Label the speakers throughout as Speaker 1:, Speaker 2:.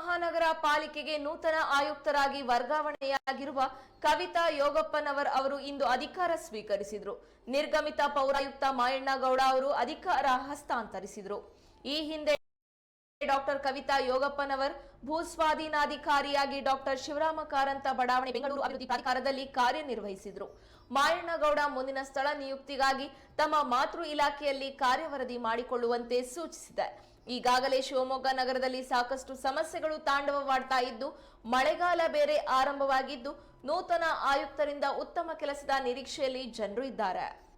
Speaker 1: ಮಹಾನಗರ ಪಾಲಿಕೆಗೆ ನೂತನ ಆಯುಕ್ತರಾಗಿ ವರ್ಗಾವಣೆಯಾಗಿರುವ ಕವಿತಾ ಯೋಗಪ್ಪನವರ್ ಅವರು ಇಂದು ಅಧಿಕಾರ ಸ್ವೀಕರಿಸಿದ್ರು. ನಿರ್ಗಮಿತ ಪೌರಾಯುಕ್ತ ಮಾಯಣ್ಣಗೌಡ ಅವರು ಅಧಿಕಾರ ಹಸ್ತಾಂತರಿಸಿದ್ರು. ಈ ಹಿಂದೆ ಡಾಕ್ಟರ್ ಕವಿತಾ ಯೋಗಪ್ಪನವರ್ ಭೂಸ್ವಾಧೀನಾಧಿಕಾರಿಯಾಗಿ ಡಾಕ್ಟರ್ ಶಿವರಾಮ ಕಾರಂತ ಬಡಾವಣೆ ಬೆಂಗಳೂರು ಅಭಿವೃದ್ಧಿ ಪ್ರಾಧಿಕಾರದಲ್ಲಿ ಕಾರ್ಯನಿರ್ವಹಿಸಿದ್ರು. ಮಾಯಣ್ಣಗೌಡ ಮುಂದಿನ ಸ್ಥಳ ನಿಯುಕ್ತಿಗಾಗಿ ತಮ್ಮ ಮಾತೃ ಇಲಾಖೆಯಲ್ಲಿ ಕಾರ್ಯವರದಿ ಮಾಡಿಕೊಳ್ಳುವಂತೆ ಸೂಚಿಸಿದೆ. ಈಗಾಗಲೇ ಶಿವಮೊಗ್ಗ ನಗರದಲ್ಲಿ ಸಾಕಷ್ಟು ಸಮಸ್ಯೆಗಳು ತಾಂಡವವಾಡ್ತಾ ಇದ್ದು, ಮಳೆಗಾಲ ಬೇರೆ ಆರಂಭವಾಗಿದ್ದು, ನೂತನ ಆಯುಕ್ತರಿಂದ ಉತ್ತಮ ಕೆಲಸದ ನಿರೀಕ್ಷೆಯಲ್ಲಿ ಜನರು ಇದ್ದಾರೆ.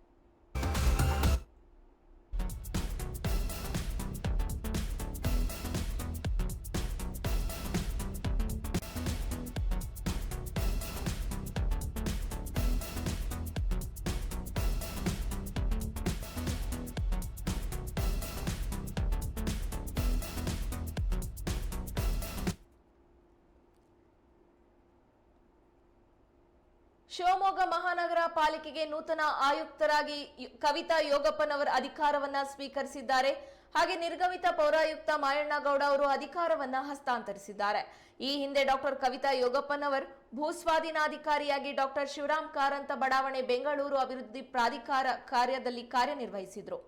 Speaker 1: ಶಿವಮೊಗ್ಗ ಮಹಾನಗರ ಪಾಲಿಕೆಗೆ ನೂತನ ಆಯುಕ್ತರಾಗಿ ಕವಿತಾ ಯೋಗಪ್ಪನವರ ಅಧಿಕಾರವನ್ನ ಸ್ವೀಕರಿಸಿದ್ದಾರೆ. ಹಾಗೆ ನಿರ್ಗಮಿತ ಪೌರಾಯುಕ್ತ ಮಾಯಣ್ಣಗೌಡ ಅವರು ಅಧಿಕಾರವನ್ನ ಹಸ್ತಾಂತರಿಸಿದ್ದಾರೆ. ಈ ಹಿಂದೆ ಡಾಕ್ಟರ್ ಕವಿತಾ ಯೋಗಪ್ಪನವರ್ ಭೂಸ್ವಾಧೀನಾಧಿಕಾರಿಯಾಗಿ ಡಾಕ್ಟರ್ ಶಿವರಾಮ್ ಕಾರಂತ ಬಡಾವಣೆ ಬೆಂಗಳೂರು ಅಭಿವೃದ್ಧಿ ಪ್ರಾಧಿಕಾರ ಕಾರ್ಯದಲ್ಲಿ ಕಾರ್ಯನಿರ್ವಹಿಸಿದ್ರು.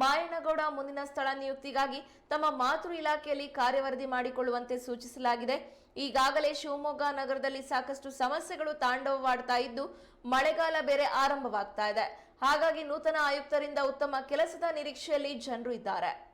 Speaker 1: ಮಾಯಣ್ಣಗೌಡ ಮುಂದಿನ ಸ್ಥಳ ನಿಯುಕ್ತಿಗಾಗಿ ತಮ್ಮ ಮಾತೃ ಇಲಾಖೆಯಲ್ಲಿ ಕಾರ್ಯವರದಿ ಮಾಡಿಕೊಳ್ಳುವಂತೆ ಸೂಚಿಸಲಾಗಿದೆ. ಈಗಾಗಲೇ ಶಿವಮೊಗ್ಗ ನಗರದಲ್ಲಿ ಸಾಕಷ್ಟು ಸಮಸ್ಯೆಗಳು ತಾಂಡವವಾಡ್ತಾ ಇದ್ದು, ಮಳೆಗಾಲ ಬೇರೆ ಆರಂಭವಾಗ್ತಾ ಇದೆ. ಹಾಗಾಗಿ ನೂತನ ಆಯುಕ್ತರಿಂದ ಉತ್ತಮ ಕೆಲಸದ ನಿರೀಕ್ಷೆಯಲ್ಲಿ ಜನರು ಇದ್ದಾರೆ.